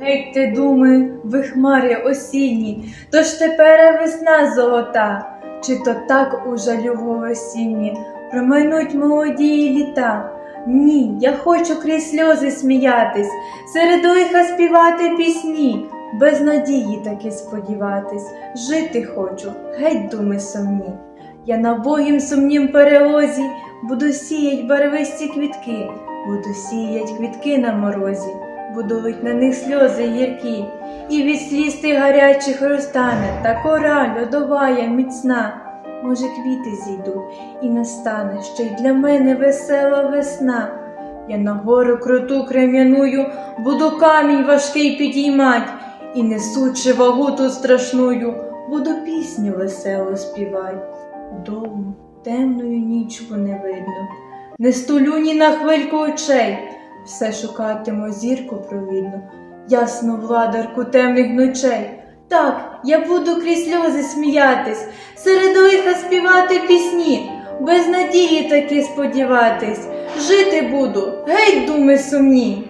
Геть ти думи, ви хмари осінні, то ж тепер весна золота, чи то так у жалюгу осінні? Промайнуть молоді літа. Ні, я хочу крізь сльози сміятись, серед лиха співати пісні, без надії таки сподіватись, жити хочу, геть думи сумні. Я на богім сумнім перелозі буду сіять барвисті квітки, буду сіять квітки на морозі, буду лить на них сльози гіркі, і від сліз тих гарячих розтане та кора льодовая міцна. Може, квіти зійдуть, і настане ще й для мене весела весна. Я на гору круту крем'яную, буду камінь важкий підіймать, і несучи вагу ту страшную, буду пісню веселу співать. Довгу, темною нічку не видно, не стулю ні на хвильку очей, все шукатиму зірку провідну, ясну владарку темних ночей. Так, я буду крізь сльози сміятись, серед лиха співати пісні, без надії таки сподіватись, жити буду, геть думи сумні.